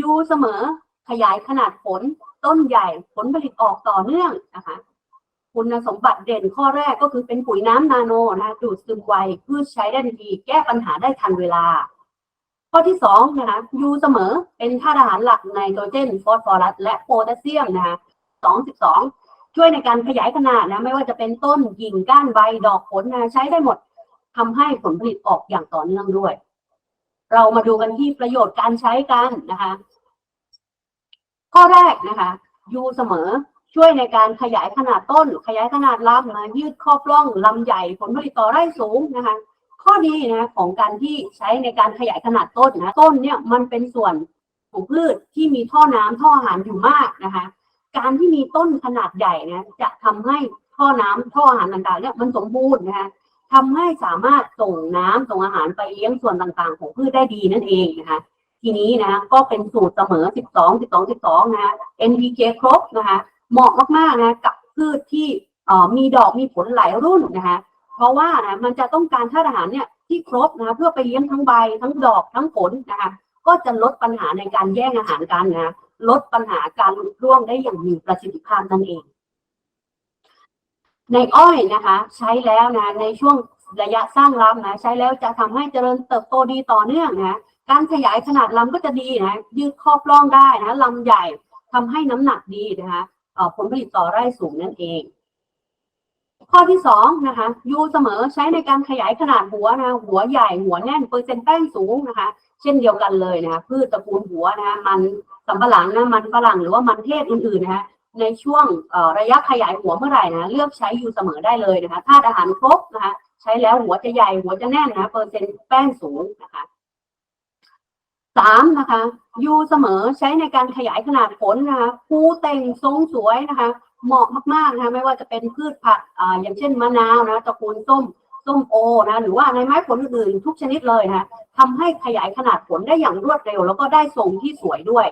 ยูเสมอขยายขนาดผล ต้นใหญ่ผลผลิตออกต่อเนื่องนะคะคุณสมบัติเด่นข้อแรกก็คือเป็นปุ๋ยน้ำนาโนนะคะดูดซึมไวพืชใช้ได้ทันทีแก้ปัญหาได้ทันเวลา ข้อที่สองนะคะยูเสมอเป็นธาตุอาหารหลักไนโตรเจนฟอสฟอรัสและโพแทสเซียมนะคะสองสิบสองช่วยในการขยายขนาดนะไม่ว่าจะเป็นต้นกิ่งก้านใบดอกผลนะใช้ได้หมดทำให้ผลผลิตออกอย่างต่อเนื่องด้วย เรามาดูกันที่ประโยชน์การใช้กันนะคะ ข้อแรกนะคะยูเสมอช่วยในการขยายขนาดต้น ขยายขนาดลำนะยืดข้อปล้องลำใหญ่ผลผลิตต่อไร่สูงนะคะ ข้อดีนะของการที่ใช้ในการขยายขนาดต้นนะต้นเนี่ยมันเป็นส่วนของพืชที่มีท่อน้ำท่ออาหารอยู่มากนะคะ การที่มีต้นขนาดใหญ่นะจะทำให้ท่อน้ำท่ออาหารต่างๆเนี่ยมันสมบูรณ์นะคะ ทำให้สามารถส่งน้ำส่งอาหารไปเลี้ยงส่วนต่างๆ ของพืชได้ดีนั่นเองนะคะ ทีนี้นะก็เป็นสูตรเสมอ 12 12 12 นะคะ NPK ครบนะคะเหมาะมากๆนะกับพืชที่มีดอกมีผลหลายรุ่นนะคะ เพราะว่านะมันจะต้องการธาตุอาหารเนี่ยที่ครบนะคะเพื่อไปเลี้ยงทั้งใบทั้งดอกทั้งผลนะคะก็จะลดปัญหาในการแย่งอาหารกันนะลดปัญหาการหลุดร่วงได้อย่างมีประสิทธิภาพนั่นเอง ในอ้อยนะคะ ใช้แล้วนะในช่วงระยะสร้างลำนะใช้แล้วจะทำให้เจริญเติบโตดีต่อเนื่องนะการขยายขนาดลำก็จะดีนะยืดครอบร่องได้นะลำใหญ่ทำให้น้ำหนักดีนะคะผลผลิตต่อไร่สูงนั่นเอง ข้อที่สองนะคะยูเสมอใช้ในการขยายขนาดหัวนะหัวใหญ่หัวแน่นเปอร์เซ็นต์แป้งสูงนะคะ เช่นเดียวกันเลยนะคะพืชตระกูลหัวนะคะมันสำปะหลังนะมันฝรั่งหรือว่ามันเทศอื่นๆนะคะ ในช่วงระยะขยายหัวเมื่อไหร่นะเลือกใช้อยู่เสมอได้เลยนะคะธาตุอาหารครบนะคะใช้แล้วหัวจะใหญ่หัวจะแน่นนะเปอร์เซ็นต์แป้งสูงนะคะสามนะคะยูเสมอใช้ในการขยายขนาดผลนะคะภูเต่งทรงสวยนะคะ เหมาะมากๆนะคะไม่ว่าจะเป็นพืชผักอ่าอย่างเช่นมะนาวนะตระกูลส้มส้มโอนะหรือว่าในไม้ผลอื่นๆทุกชนิดเลยนะคะทำให้ขยายขนาดผลได้อย่างรวดเร็ว แล้วก็ได้ทรงที่สวยด้วย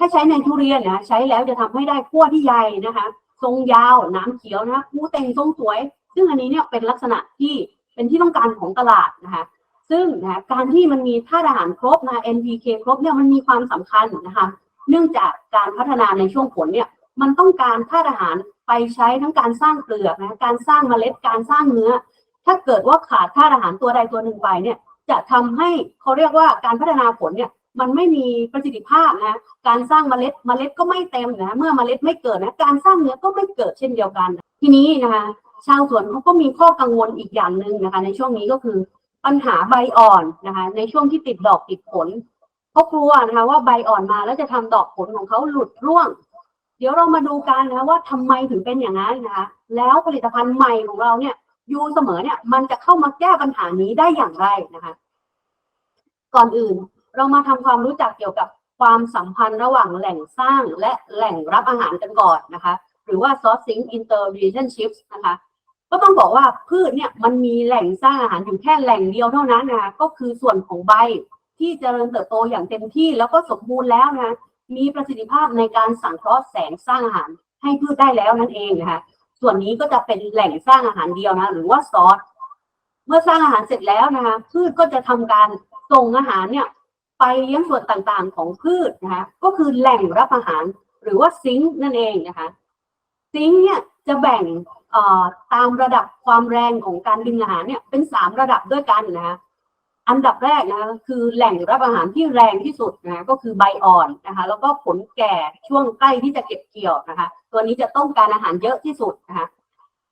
ถ้าใช้ในทุเรียนนะใช้แล้วจะทำให้ได้ขั้วที่ใหญ่นะคะ ทรงยาวน้ำเขียวนะภูเต่งทรงสวย ซึ่งอันนี้เนี่ยเป็นลักษณะที่เป็นที่ต้องการของตลาดนะคะซึ่งนะการที่มันมีธาตุอาหารครบนะ NPK ครบเนี่ยมันมีความสำคัญนะคะเนื่องจากการพัฒนาในช่วงผลเนี่ยมันต้องการธาตุอาหารไปใช้ทั้งการสร้างเปลือกนะการสร้างเมล็ดการสร้างเนื้อ ถ้าเกิดว่าขาดธาตุอาหารตัวใดตัวหนึ่งไปเนี่ยจะทำให้เขาเรียกว่าการพัฒนาผลเนี่ย มันไม่มีประสิทธิภาพนะการสร้างเมล็ดเมล็ดก็ไม่เต็มนะเมื่อเมล็ดไม่เกิดนะการสร้างเนื้อก็ไม่เกิดเช่นเดียวกัน ทีนี้นะคะชาวสวนเขาก็มีข้อกังวลอีกอย่างหนึ่งนะคะ ในช่วงนี้ก็คือปัญหาใบอ่อนนะคะ ในช่วงที่ติดดอกติดผลเขากลัวนะคะว่าใบอ่อนมาแล้วจะทำดอกผลของเขาหลุดร่วง เดี๋ยวเรามาดูกันนะคะว่าทำไมถึงเป็นอย่างนั้นนะคะ แล้วผลิตภัณฑ์ใหม่ของเราเนี่ยยูเสมอเนี่ยมันจะเข้ามาแก้ปัญหานี้ได้อย่างไรนะคะ ก่อนอื่น เรามาทำความรู้จักเกี่ยวกับความสัมพันธ์ระหว่างแหล่งสร้างและแหล่งรับอาหารกันก่อนนะคะ หรือว่า sourcing inter relationships นะคะ ก็ต้องบอกว่าพืชเนี่ยมันมีแหล่งสร้างอาหารอยู่แค่แหล่งเดียวเท่านั้นนะคะก็คือส่วนของใบที่เจริญเติบโตอย่างเต็มที่แล้วก็สมบูรณ์แล้วนะมีประสิทธิภาพในการสังเคราะห์แสงสร้างอาหารให้พืชได้แล้วนั่นเองนะคะส่วนนี้ก็จะเป็นแหล่งสร้างอาหารเดียวนะหรือว่าซอสเมื่อสร้างอาหารเสร็จแล้วนะคะพืชก็จะทำการส่งอาหารเนี่ย ไปเลี้ยงส่วนต่างๆของพืชนะคะก็คือแหล่งรับอาหาร หรือว่าซิงค์นั่นเองนะคะซิงค์เนี่ยจะแบ่งตามระดับความแรงของการดึงอาหารเนี่ยเป็นสามระดับด้วยกันนะคะอันดับแรกนะคะคือแหล่งรับอาหารที่แรงที่สุดนะคะก็คือใบอ่อนนะคะแล้วก็ผลแก่ช่วงใกล้ที่จะเก็บเกี่ยวนะคะ ตัวนี้จะต้องการอาหารเยอะที่สุดนะคะ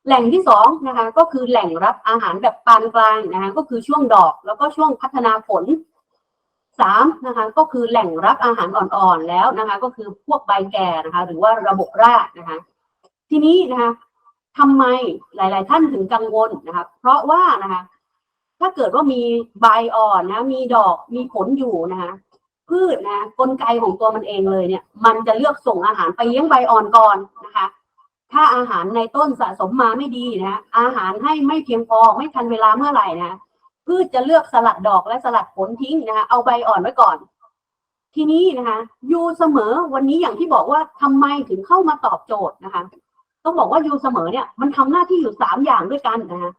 แหล่งที่สองนะคะก็คือแหล่งรับอาหารแบบปานกลางนะคะก็คือช่วงดอกแล้วก็ช่วงพัฒนาผล สามนะคะก็คือแหล่งรับอาหารอ่อนๆแล้วนะคะ ก็คือพวกใบแก่นะคะ หรือว่าระบบรากนะคะ ทีนี้นะคะทำไมหลาย ๆ ท่านถึงกังวลนะคะ เพราะว่านะคะ ถ้าเกิดว่ามีใบอ่อนนะ มีดอกมีผลอยู่นะคะพืชนะกลไกของตัวมันเองเลยเนี่ย มันจะเลือกส่งอาหารไปเลี้ยงใบอ่อนก่อนนะคะ ถ้าอาหารในต้นสะสมมาไม่ดีนะอาหารให้ไม่เพียงพอไม่ทันเวลาเมื่อไหร่นะ พืชจะเลือกสลัดดอกและสลัดผลทิ้งนะคะ เอาใบอ่อนไว้ก่อน ทีนี้นะคะยูเสมอวันนี้อย่างที่บอกว่าทำไมถึงเข้ามาตอบโจทย์นะคะ ต้องบอกว่ายูเสมอเนี่ย มันทำหน้าที่อยู่สามอย่างด้วยกันนะคะ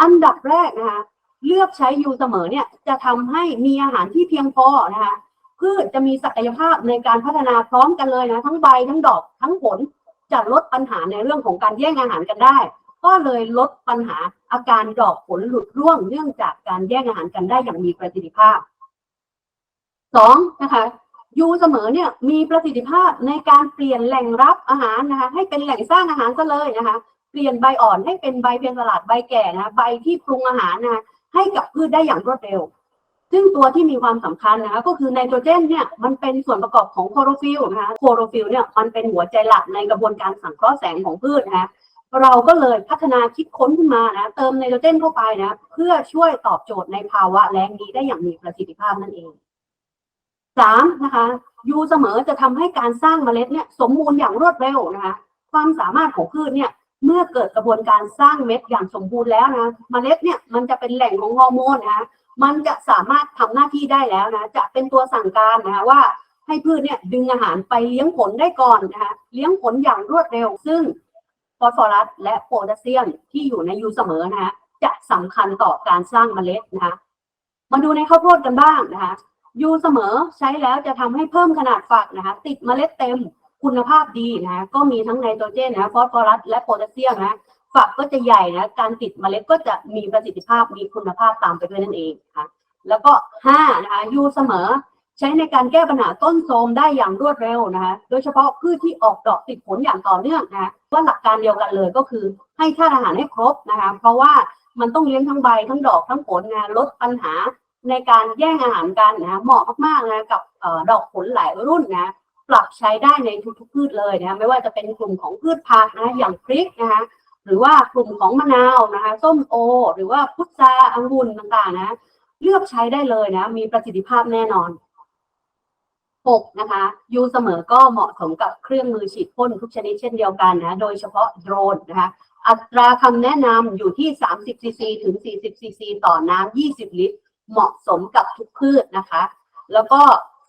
อันดับแรกนะคะ เลือกใช้ยูเสมอเนี่ย จะทำให้มีอาหารที่เพียงพอนะคะพืชจะมีศักยภาพในการพัฒนาพร้อมกันเลยนะ ทั้งใบทั้งดอกทั้งผลจะลดปัญหาในเรื่องของการแย่งอาหารกันได้ ก็เลยลดปัญหาอาการดอกผลหลุดร่วงเนื่องจากการแย่งอาหารกันได้อย่างมีประสิทธิภาพสองนะคะยูเสมอเนี่ยมีประสิทธิภาพในการเปลี่ยนแหล่งรับอาหารนะคะให้เป็นแหล่งสร้างอาหารซะเลยนะคะ เปลี่ยนใบอ่อนให้เป็นใบเพียงสลัดใบแก่นะะใบที่ปรุงอาหารนะคะให้กับพืชได้อย่างรวดเร็ว ซึ่งตัวที่มีความสำคัญนะคะก็คือไนโตรเจนเนี่ยมันเป็นส่วนประกอบของโคโรฟิลนะคะโคโรฟิลเนี่ยมันเป็นหัวใจหลักในกระบวนการสังเคราะห์แสงของพืชนะคะ เราก็เลยพัฒนาคิดค้นขึ้นมานะเติมไนโตรเจนเข้าไปนะ เพื่อช่วยตอบโจทย์ในภาวะแล้งนี้ได้อย่างมีประสิทธิภาพนั่นเองสามนะคะยูเสมอจะทำให้การสร้างเมล็ดเนี่ยสมบูรณ์อย่างรวดเร็วนะคะความสามารถของพืชเนี่ยเมื่อเกิดกระบวนการสร้างเม็ดอย่างสมบูรณ์แล้วนะเมล็ดเนี่ยมันจะเป็นแหล่งของฮอร์โมนนะคะมันจะสามารถทำหน้าที่ได้แล้วนะจะเป็นตัวสั่งการนะคะว่าให้พืชเนี่ยดึงอาหารไปเลี้ยงผลได้ก่อนนะคะเลี้ยงผลอย่างรวดเร็ว ซึ่ง ฟอสฟอรัสและโพแทสเซียมที่อยู่ในยูเสมอนะคะจะสำคัญต่อการสร้างเมล็ดนะคะมาดูในข้าวโพดกันบ้างนะคะยูเสมอใช้แล้วจะทำให้เพิ่มขนาดฝักนะคะติดเมล็ดเต็มคุณภาพดีนะะก็มีทั้งไนโตรเจนนะฟอสฟอรัสและโพแทสเซียมนะฝักก็จะใหญ่นะการติดเมล็ดก็จะมีประสิทธิภาพมีคุณภาพตามไปด้วยนั่นเองนะคะแล้วก็ห้านะคะยูเสมอ ใช้ในการแก้ปัญหาต้นโทรมได้อย่างรวดเร็วนะคะ โดยเฉพาะพืชที่ออกดอกติดผลอย่างต่อเนื่องนะะว่าหลักการเดียวกันเลยก็คือให้ธาตุอาหารให้ครบนะคะ เพราะว่ามันต้องเลี้ยงทั้งใบทั้งดอกทั้งผลนะลดปัญหาในการแย่งอาหารกันนะเหมาะมากๆนะกับดอกผลหลายรุ่นนะปรับใช้ได้ในทุกๆพืชเลยนะไม่ว่าจะเป็นกลุ่มของพืชผักนะอย่างพริกนะคะหรือว่ากลุ่มของมะนาวนะคะส้มโอ หรือว่าพุทราองุ่นต่างๆนะเลือกใช้ได้เลยนะมีประสิทธิภาพแน่นอน หกนะคะยูเสมอก็เหมาะสมกับเครื่องมือฉีดพ่นทุกชนิดเช่นเดียวกันนะโดยเฉพาะโดรนนะคะอัตราคำแนะนำอยู่ที่ 30 ซีซีถึง 40 ซีซีต่อน้ำ 20 ลิตร เหมาะสมกับทุกพืชนะคะ แล้วก็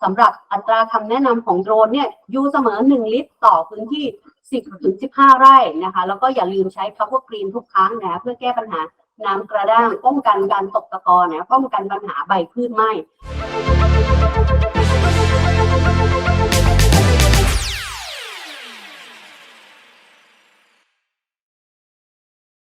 สำหรับอัตราคำแนะนำของโดรนเนี่ยยูเสมอ 1 ลิตรต่อพื้นที่ 10ถึง15 ไร่นะคะ แล้วก็อย่าลืมใช้ cover green ทุกครั้งนะเพื่อแก้ปัญหาน้ำกระด้างป้องกันการตกตะกอนนะป้องกันปัญหาใบพืชไหม้